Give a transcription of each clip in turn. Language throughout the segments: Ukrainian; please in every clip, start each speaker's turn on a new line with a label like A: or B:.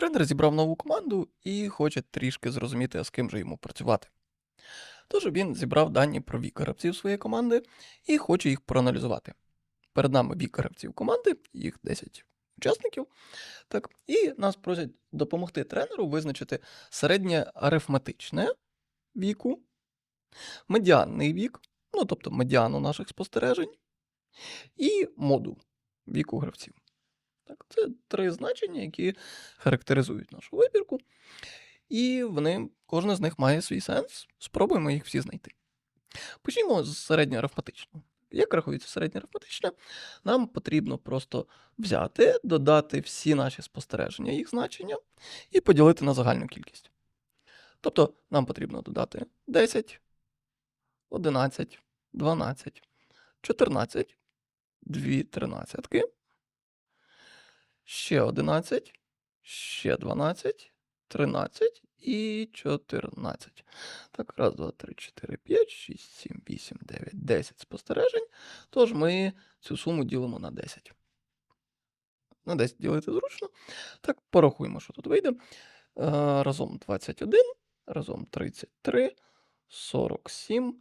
A: Тренер зібрав нову команду і хоче трішки зрозуміти, з ким же йому працювати. Тож він зібрав дані про вік гравців своєї команди і хоче їх проаналізувати. Перед нами вік гравців команди, їх 10 учасників. Так, і нас просять допомогти тренеру визначити середнє арифметичне віку, медіанний вік, ну тобто медіану наших спостережень, і моду віку гравців. Так, це три значення, які характеризують нашу вибірку. І вони, кожне з них має свій сенс. Спробуємо їх всі знайти. Почнімо з середньоарифметичного. Як рахується середньоарифметичне, нам потрібно просто взяти, додати всі наші спостереження, їх значення, і поділити на загальну кількість. Тобто нам потрібно додати 10, 11, 12, 14, 2 тринадцятки, ще 11, ще 12, 13 і 14. Так, раз, два, три, 4, 5, 6, 7, 8, 9, 10 спостережень. Тож ми цю суму ділимо на 10. На 10 ділити зручно. Так, порахуємо, що тут вийде. Е, Разом 21, разом 33, 47,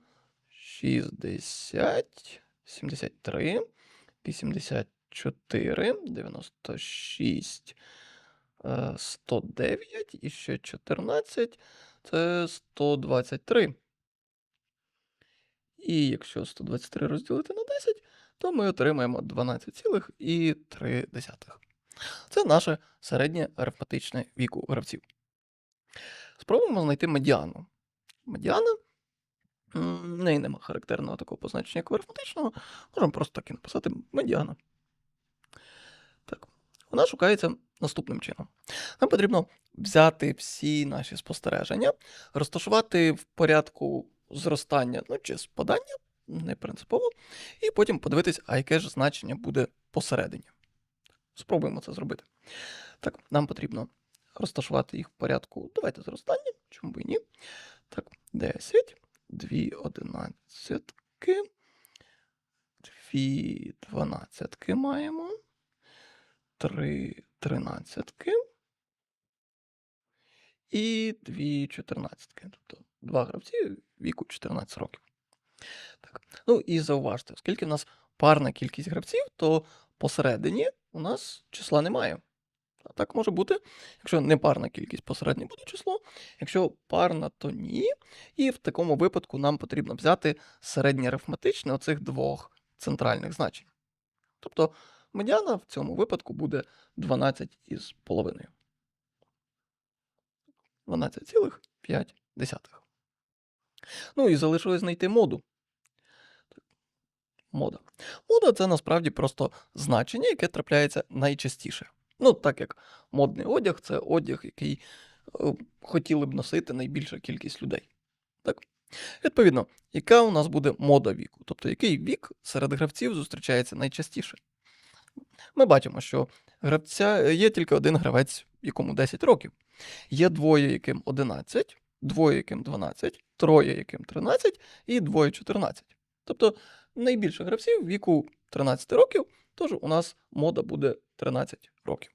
A: 60, 73, 84, 96, е, 109 і ще 14 це 123. І якщо 123 розділити на 10, то ми отримаємо 12,3. Це наше середнє арифметичне віку гравців. Спробуємо знайти медіану. Медіана неї нема характерного такого позначення, як у арифметичного. Можемо просто так і написати медіана. Вона шукається наступним чином. Нам потрібно взяти всі наші спостереження, розташувати в порядку зростання ну, чи спадання, не принципово, і потім подивитись, а яке ж значення буде посередині. Спробуємо це зробити. Так, нам потрібно розташувати їх в порядку. Давайте зростання, чому б і ні. Так, 10, 2 одинадцятки, 2 дванадцятки маємо, 3 тринадцятки і 2 чотирнадцятки. Тобто два гравці віку 14 років. Так. Ну і зауважте, оскільки в нас парна кількість гравців, то посередині у нас числа немає. А так може бути, якщо не парна кількість, посередньо буде число. Якщо парна, то ні. І в такому випадку нам потрібно взяти середнє арифметичне оцих двох центральних значень. Тобто медіана в цьому випадку буде 12 із половиною. 12,5. Ну і залишилось знайти моду. Мода. Мода це насправді просто значення, яке трапляється найчастіше. Ну, так як модний одяг це одяг, який е, хотіли б носити найбільша кількість людей. Так? Відповідно, яка у нас буде мода віку? Тобто, який вік серед гравців зустрічається найчастіше? Ми бачимо, що гравця є тільки один гравець, якому 10 років. Є двоє, яким 11, двоє, яким 12, троє, яким 13 і двоє 14. Тобто найбільше гравців віку 13 років, тож у нас мода буде 13 років.